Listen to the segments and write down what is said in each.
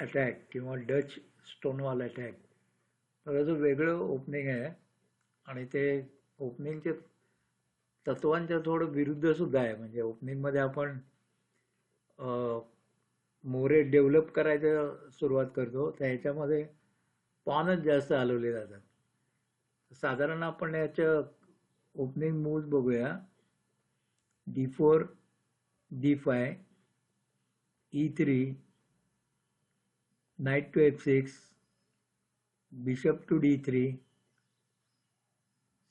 Attack किंवा Dutch Stonewall attack थोडंसं वेगळं ओपनिंग आहे आणि ते ओपनिंगचे तत्वांच्या थोडं विरुद्ध सुद्धा आहे. म्हणजे ओपनिंगमध्ये आपण मोरे डेव्हलप करायचं सुरुवात करतो. तर ह्याच्यामध्ये पॉनच जास्त हलवले जातात. साधारण आपण याच्या ओपनिंग मूव्ज बघूया. D four D five E three knight to F six bishop to D three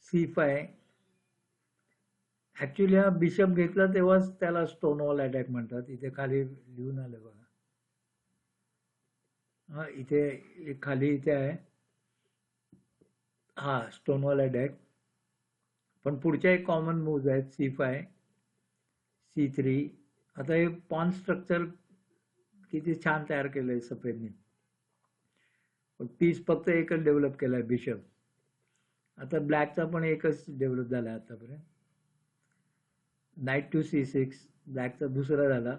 C five. Actually हा बिशप घेतला तेव्हाच त्याला स्टोन वॉल अटॅक म्हणतात. इथे खाली लिहून आलं बघा. हा इथे खाली इथे आहे. हा स्टोनवॉल अटॅक पण पुढच्या एक कॉमन मूव्ज आहेत. सी फाय सी थ्री आता हे पॉन स्ट्रक्चर किती छान तयार केलंय सफेदने. पण पीस फक्त एकच डेव्हलप केलाय बिशप आता ब्लॅकचा पण एकच डेव्हलप झाला आहे आतापर्यंत. नाईट टू सी सिक्स ब्लॅकचा दुसरा झाला.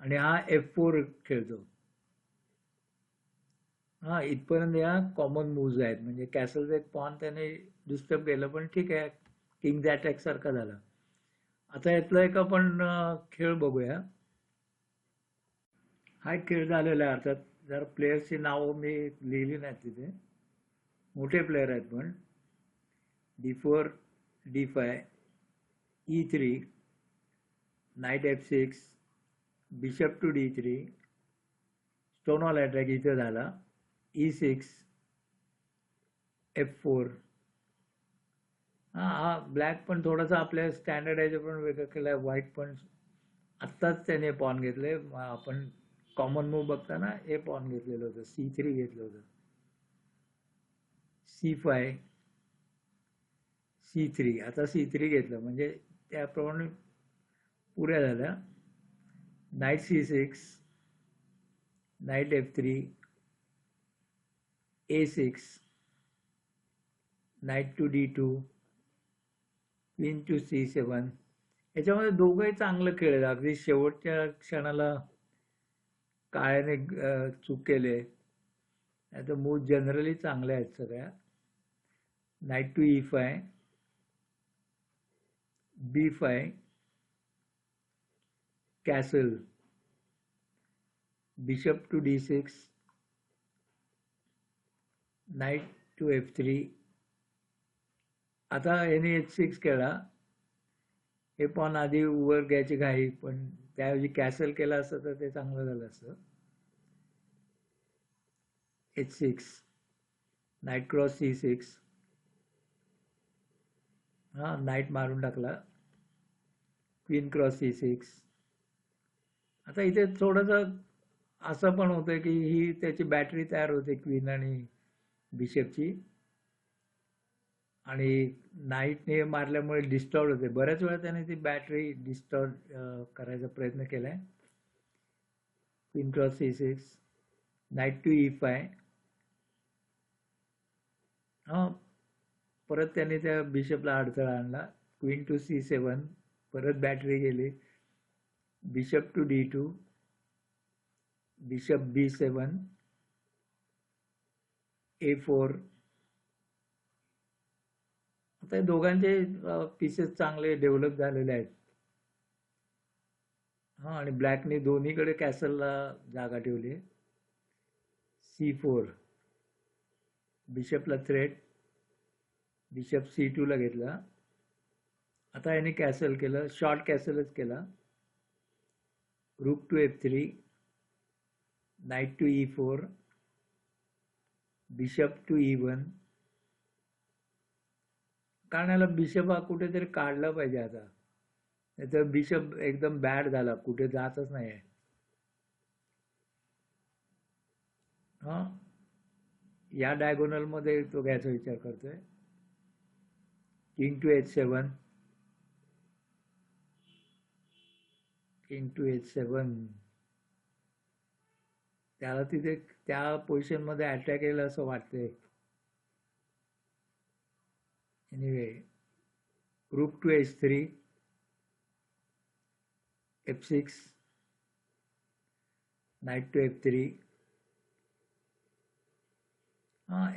आणि हा एफ फोर खेळतो. हा इथपर्यंत या कॉमन मूव्ज आहेत. म्हणजे कॅसलचं एक पॉन त्याने डिस्टर्ब केलं पण ठीक आहे. किंग अटॅक सारखा झाला. आता यातला एक आपण खेळ बघूया. हा एक खेळ झालेला आहे. अर्थात जर प्लेयर्सची नावं मी लिहिली नाहीत तिथे. मोठे प्लेयर आहेत पण. D four D five E three knight F six bishop to D three stonewall attack इथे झाला. ई सिक्स एफ फोर हां हा ब्लॅक पण थोडासा आपल्या स्टँडर्ड याच्या पण वेगळं केलं आहे व्हाईट पण आत्ताच त्याने पॉन घेतले म आपण कॉमन मूव बघताना ए पॉन घेतलेलं होतं सी थ्री घेतलं होतं. सी फाय सी थ्री आता सी थ्री घेतलं म्हणजे त्याप्रमाणे पुऱ्या झाल्या. Knight C six knight F three A six knight to D two queen to C seven याच्यामध्ये दोघंही चांगलं खेळलं. अगदी शेवटच्या क्षणाला काळ्याने चूक केले आता मूड जनरली चांगल्या आहेत सगळ्या. Knight to E five B five castle bishop to D six knight to F three आता याने एच सिक्स केला हे पण आधी वर घ्यायची घाई पण त्याऐवजी कॅसल केला असतं तर ते चांगलं झालं असतं. H six knight cross C six हा नाईट मारून टाकला. क्वीन क्रॉस सी सिक्स आता इथे थोडंसं असं पण होतं की ही त्याची बॅटरी तयार होते क्वीन आणि बिशपची आणि नाईटने मारल्यामुळे डिस्टॉर्ड होते. बऱ्याच वेळा त्याने ती बॅटरी डिस्टॉर्ड करायचा प्रयत्न केलाय. Queen cross C six knight to e E five हा परत त्याने त्या बिशपला अडथळा आणला. क्वीन टू सी सेवन परत बॅटरी गेली. Bishop to D two bishop B seven A four आता हे दोघांचे पीसेस चांगले डेव्हलप झालेले आहेत. हा आणि ब्लॅकने दोन्हीकडे कॅसलला जागा ठेवली सी फोर बिशपला थ्रेट बिशप सी टूला घेतला. आता याने कॅसल केलं शॉर्ट कॅसलच केला. Rook to F three knight to E four bishop to E one कारण याला बिशप हा कुठेतरी काढला पाहिजे आता. नाहीतर बिशप एकदम बॅड झाला कुठे जातच नाही आहे हा? या डायगोनलमध्ये तो घ्यायचा विचार करतोय. King to H seven king to H seven त्याला तिथे त्या पोझिशनमध्ये अटॅक येईल असं वाटतंय. Anyway group to H three F six knight to F three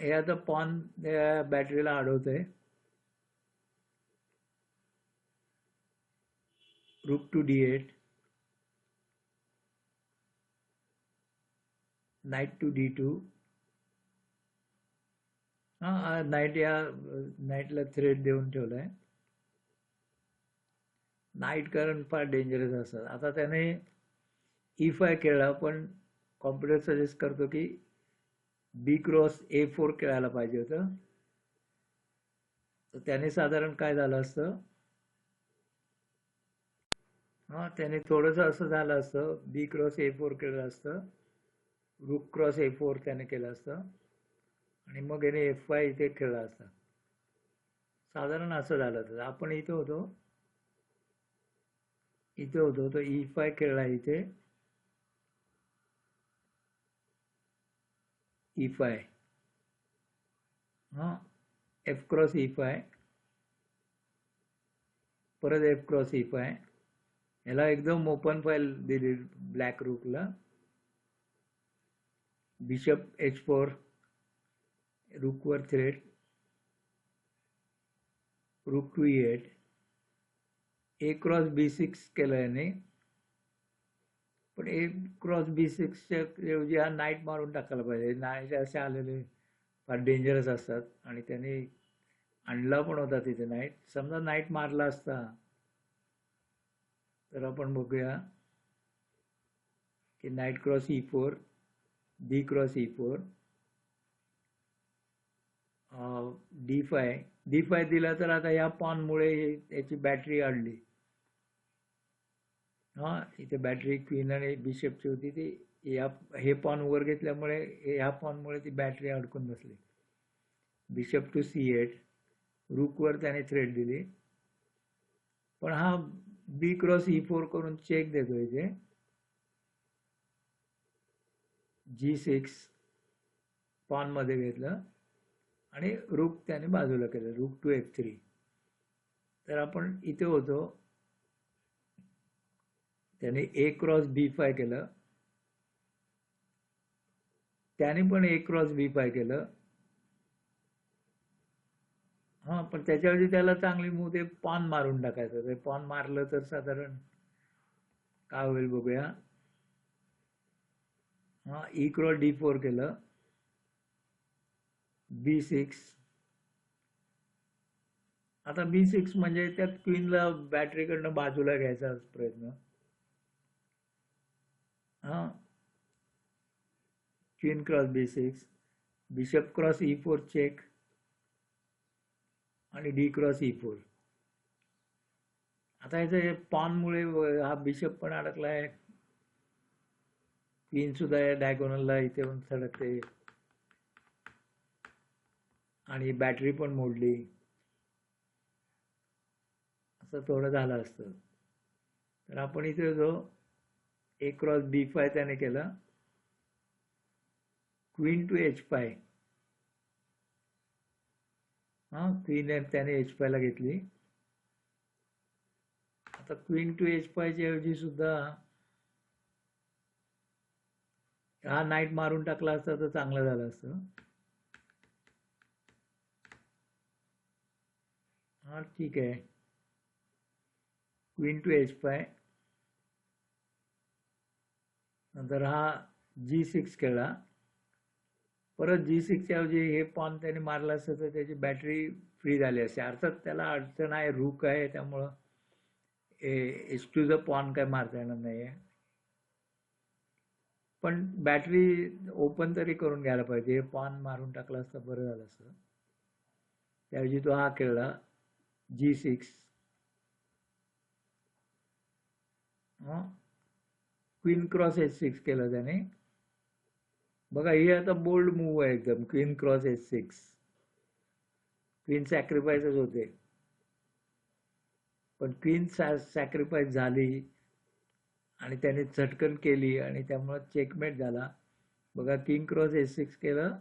हे आता पॉन बॅटरीला अडवतोय rook to D eight knight to D two हा नाईट या नाईटला थ्रेड देऊन ठेवलाय. आहे नाईट कारण फार डेंजरस असतात आता त्याने ई फाय खेळला पण कॉम्प्युटर सजेस्ट करतो की बी क्रॉस ए फोर खेळायला पाहिजे होतं. तर त्याने साधारण काय झालं असतं? हां त्याने थोडंसं असं झालं असतं. बी क्रॉस ए फोर केलं असतं. रुक क्रॉस ए फोर त्याने केलं असतं. आणि मग याने एफ वाय इथे खेळला असता. साधारण असं झालं तर आपण इथे होतो. इथे होतो. तो ई फाय खेळला इथे. ई फाय हां. एफ क्रॉस ई फाय परत एफ क्रॉस ई फाय याला एकदम ओपन फाईल दिली ब्लॅक रूकला bishop H four रूकवर threat rook to eight A cross B six केलं याने. पण ए क्रॉस बी सिक्सच्या ऐवजी हा नाईट मारून टाकायला पाहिजे. नाईट असे आलेले फार डेंजरस असतात आणि त्याने आणला पण होता तिथे नाईट समजा नाईट मारला असता तर आपण बघूया की knight cross E four D cross E four D five D five दिला तर आता या पॉनमुळे याची बॅटरी अडली. हां इथे बॅटरी क्वीन आणि बिशपची होती ती. या हे पॉन वर घेतल्यामुळे ह्या पॉनमुळे ती बॅटरी अडकून बसली. बिशप टू सी एट रूकवर त्याने थ्रेड दिली. पण हा बी क्रॉस ई फोर करून चेक देतो इथे. जी सिक्स पॉनमध्ये घेतलं. आणि रूक त्याने बाजूला केलं रूक टू एफ थ्री तर आपण इथे होतो. त्याने ए क्रॉस बी फाय केलं. त्याने पण ए क्रॉस बी फाय केलं. हां पण त्याच्यावरती त्याला चांगली मूव ते पॉन मारून टाकायचं. ते पॉन मारलं तर साधारण काय होईल बघूया. हां ई क्रॉस डी फोर केलं. B six. आता बी सिक्स म्हणजे त्या क्वीनला बॅटरीकडनं बाजूला घ्यायचा प्रयत्न. हा. Queen cross B six bishop cross E four check आणि डी क्रॉस ई फोर. आता याचं पॉनमुळे हा बिशप पण अडकला आहे क्वीन सुद्धा या डायगोनलला इथे पण सडकते. आणि बॅटरी पण मोडली. असं थोडं झालं असतं. तर आपण इथे जो ए क्रॉस बी फाय त्याने केला. क्वीन टू एच फाय हां क्वीन त्याने एच फायला घेतली. आता क्वीन टू एच फायच्या ऐवजी सुद्धा हा नाईट मारून टाकला असता तर चांगलं झालं असतं. हा ठीक आहे क्वीन टू एच फाय नंतर हा जी सिक्स खेळला परत जी सिक्सच्या ऐवजी हे पॉन त्याने मारला असतं तर त्याची बॅटरी फ्री झाली असते. अर्थात त्याला अडचण आहे रूक आहे त्यामुळं एच टूचं पॉन काय मारता येणार नाही आहे पण बॅटरी ओपन तरी करून घ्यायला पाहिजे. हे पॉन मारून टाकलं असतं बरं झालं असतं. त्याऐवजी तो हा खेळला. G six. Queen cross H six केलं त्याने. बघा ही आता बोल्ड मूव आहे एकदम. Queen cross H six queen सॅक्रिफाईसच होते. पण क्वीन सॅक्रिफाईस झाली आणि त्याने झटकन केली आणि त्यामुळे चेकमेट झाला. बघा किंग क्रॉस एस सिक्स केलं.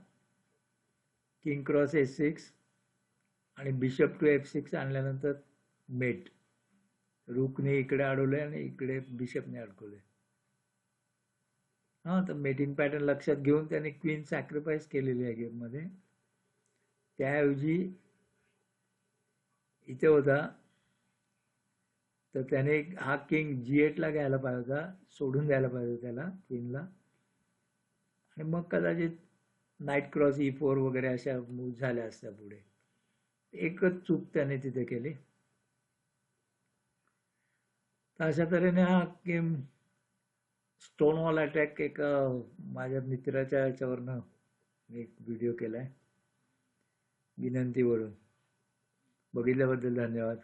किंग क्रॉस एस सिक्स आणि बिशप टू एफ सिक्स आणल्यानंतर मेट रूकने इकडे अडवले आणि इकडे बिशपने अडकवले हा तर मेटिंग पॅटर्न लक्षात घेऊन त्याने क्वीन सॅक्रिफाईस केलेली आहे गेममध्ये त्याऐवजी इथे होता तर त्याने हा किंग जी एटला घ्यायला पाहिजे होता सोडून द्यायला पाहिजे त्याला क्वीनला आणि मग कदाचित नाईट क्रॉस ई फोर वगैरे अशा मूव्ह झाल्या असत्या पुढे. एकच चूक त्याने तिथे केली. तर अशा तऱ्हेने हा गेम स्टोन वॉल अटॅक एक माझ्या मित्राच्या ह्याच्यावरनं मी एक व्हिडिओ केलाय. विनंतीवरून. बघितल्याबद्दल धन्यवाद.